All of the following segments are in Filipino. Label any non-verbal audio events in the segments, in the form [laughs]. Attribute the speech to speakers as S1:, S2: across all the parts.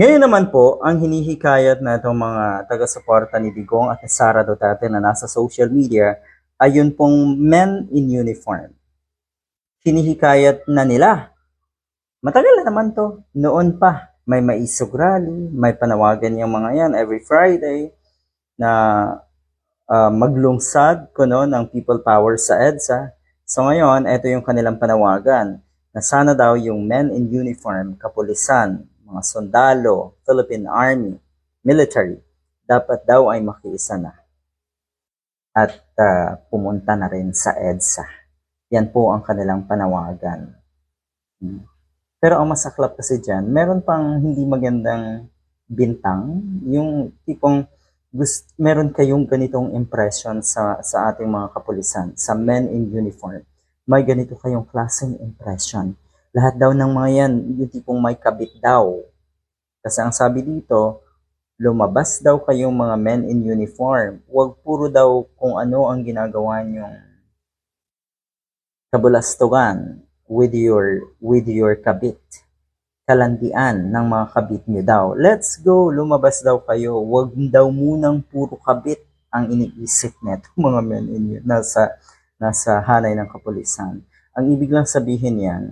S1: Ngayon naman po, ang hinihikayat na itong mga taga-suporta ni Digong at ni Sara Duterte na nasa social media ay yun pong men in uniform. Hinihikayat na nila. Matagal na naman to. Noon pa, may maisog rally, may panawagan yung mga yan every Friday na ah, maglungsad kuno ng people power sa EDSA. So ngayon, ito yung kanilang panawagan na sana daw yung men in uniform, kapulisan, mga sundalo, Philippine Army, military, dapat daw ay makiisa na at ah, pumunta na rin sa EDSA. Yan po ang kanilang panawagan. Hmm. Pero ang masaklap kasi dyan, meron pang hindi magandang bintang, yung tipong gust, meron kayong ganitong impression sa, sa ating mga kapulisan, sa men in uniform. May ganito kayong klaseng impression. Lahat daw ng mga yan, yung tipong may kabit daw. Kasi ang sabi dito, lumabas daw kayong mga men in uniform. Huwag puro daw kung ano ang ginagawa niyong kabulastugan with your with your kabit. Kalandian ng mga kabit niyo daw. Let's go, lumabas daw kayo. Huwag daw munang puro kabit ang iniisip neto [laughs] mga men in nasa nasa hanay ng kapulisan. Ang ibig lang sabihin yan,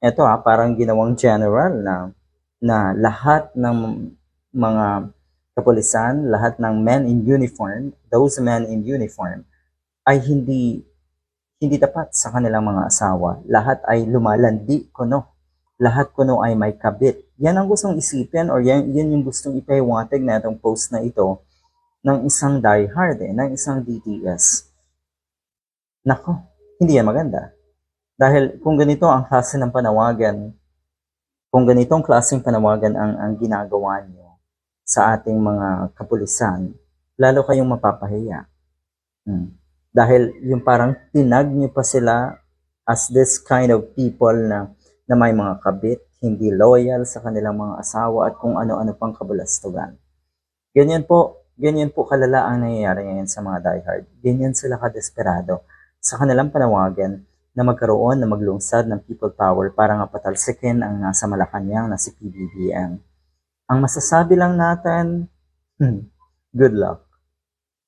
S1: eto ha, parang ginawang general na na lahat ng mga kapulisan, lahat ng men in uniform, those men in uniform, ay hindi hindi tapat sa kanilang mga asawa. Lahat ay lumalandi kuno. Lahat kuno ay may kabit. Yan ang gustong isipin or yan, yan yung gustong ipaiwatig na itong post na ito ng isang diehard eh, ng isang DTS. Nako, hindi yan maganda. Dahil kung ganito ang klase ng panawagan, kung ganitong klaseng panawagan ang, ang ginagawa nyo sa ating mga kapulisan, lalo kayong mapapahiya. Hmm. Dahil yung parang tinag nyo pa sila as this kind of people na, na may mga kabit, hindi loyal sa kanilang mga asawa at kung ano-ano pang kabulastugan. Ganyan po, ganyan po kalala ang nangyayari ngayon sa mga diehard. Ganyan sila kadesperado sa kanilang panawagan na magkaroon na maglungsad ng people power para nga patalsikin ang nasa Malacanang na si PBBM. Ang masasabi lang natin, hmm, good luck.